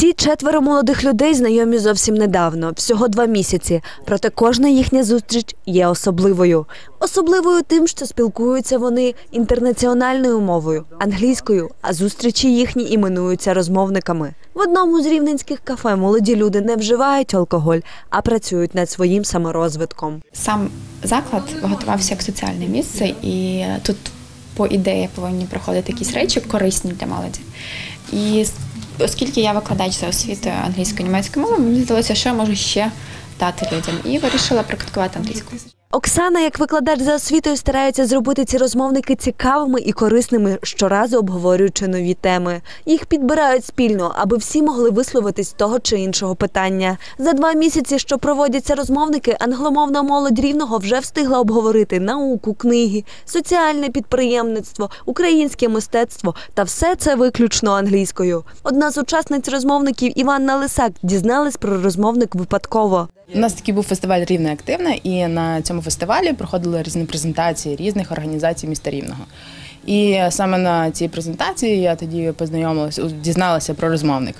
Ці четверо молодих людей знайомі зовсім недавно, всього два місяці. Проте кожна їхня зустріч є особливою. Особливою тим, що спілкуються вони інтернаціональною мовою, англійською, а зустрічі їхні іменуються розмовниками. В одному з рівненських кафе молоді люди не вживають алкоголь, а працюють над своїм саморозвитком. Сам заклад готувався як соціальне місце, і тут, по ідеї, повинні проходити якісь речі корисні для молоді. І оскільки я викладач за освітою англійської німецької мови, мені здалося, що я можу ще дати людям, і вирішила практикувати англійську. Оксана, як викладач за освітою, старається зробити ці розмовники цікавими і корисними, щоразу обговорюючи нові теми. Їх підбирають спільно, аби всі могли висловитись того чи іншого питання. За два місяці, що проводяться розмовники, англомовна молодь рівного вже встигла обговорити науку, книги, соціальне підприємництво, українське мистецтво та все це виключно англійською. Одна з учасниць розмовників Іванна Лисак дізналась про розмовник випадково. У нас такий був фестиваль Рівне активне, і на цьому фестивалі проходили різні презентації різних організацій міста Рівного. І саме на цій презентації я тоді познайомилася, дізналася про розмовник.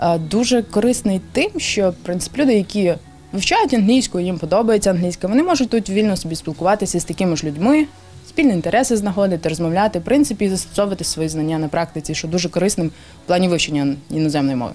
Е, Дуже корисний тим, що в принципі люди, які вивчають англійську, їм подобається англійська, вони можуть тут вільно собі спілкуватися з такими ж людьми, спільні інтереси знаходити, розмовляти, в принципі, застосовувати свої знання на практиці, що дуже корисним в плані вивчення іноземної мови.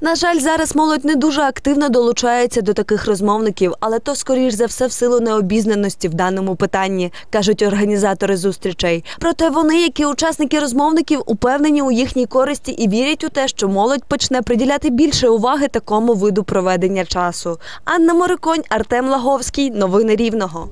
На жаль, зараз молодь не дуже активно долучається до таких розмовників, але то скоріш за все в силу необізнаності в даному питанні, кажуть організатори зустрічей. Проте вони, як і учасники розмовників, упевнені у їхній користі і вірять у те, що молодь почне приділяти більше уваги такому виду проведення часу. Анна Мориконь, Артем Лаговський. Новини Рівного.